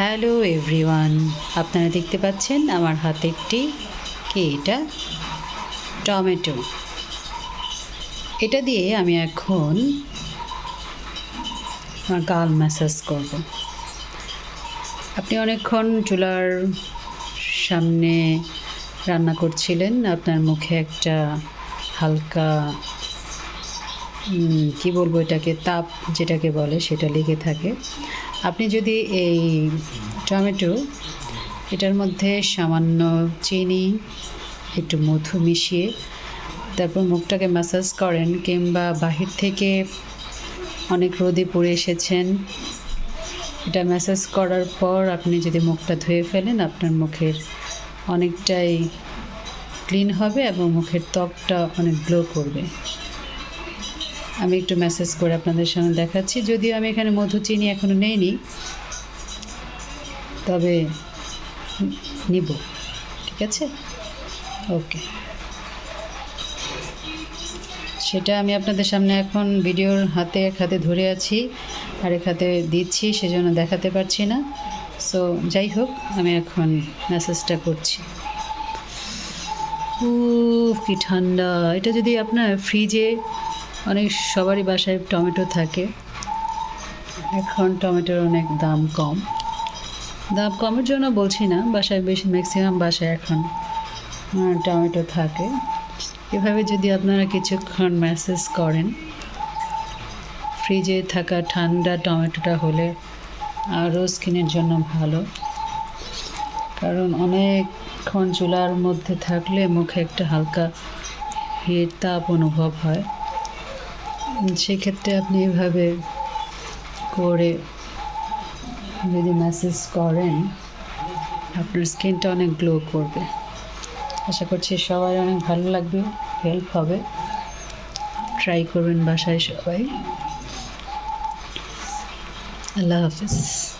Hello everyone আপনারা দেখতে পাচ্ছেন আমার হাতে একটি কি এটা? টমেটো এটা দিয়ে আমি এখন আমার গাল ম্যাসাজ করব। আপনি অনেকক্ষণ চুলার সামনে রান্না করছিলেন, আপনার মুখে একটা হালকা কি বলব এটাকে? তাপ যেটাকে বলে, সেটা লেগে থাকে। আপনি যদি এই টমেটো, এটার মধ্যে সামান্য চিনি, একটু মধু মিশিয়ে তারপর মুখটাকে ম্যাসাজ করেন, কিংবা বাহির থেকে অনেক রোদে পড়ে এসেছেন, এটা ম্যাসাজ করার পর আপনি যদি মুখটা ধুয়ে ফেলেন, আপনার মুখের অনেকটাই ক্লিন হবে এবং মুখের ত্বকটা অনেক গ্লো করবে। আমি একটু মেসেজ করে আপনাদের সামনে দেখাচ্ছি। যদিও আমি এখানে মধু চিনি এখনও নেইনি, তবে নিব, ঠিক আছে? ওকে সেটা আমি আপনাদের সামনে এখন ভিডিওর হাতে এক হাতে ধরে আছি আর এক হাতে দিচ্ছি, সেজন্য দেখাতে পারছি না। সো যাই হোক, আমি এখন মেসেজটা করছি। উফ, কি ঠান্ডা। এটা যদি আপনার ফ্রিজে অনেক সবারই বাসায় টমেটো থাকে। এখন টমেটোর অনেক দাম কম। দাম কমের জন্য বলছি না, বাসায় বেশি ম্যাক্সিমাম বাসায় এখন টমেটো থাকে। এভাবে যদি আপনারা কিছুক্ষণ ম্যাসেজ করেন ফ্রিজে থাকা ঠান্ডা টমেটোটা হলে আরও স্কিনের জন্য ভালো। কারণ অনেকক্ষণ চুলার মধ্যে থাকলে মুখে একটা হালকা হিট তাপ অনুভব হয়। সেক্ষেত্রে আপনি এভাবে করে যদি ম্যাসেজ করেন, আপনার স্কিনটা অনেক গ্লো করবে। আশা করছি সবাই অনেক ভালো লাগবে হেল্প হবে। ট্রাই করবেন বাসায় সবাই। আল্লাহ হাফিজ।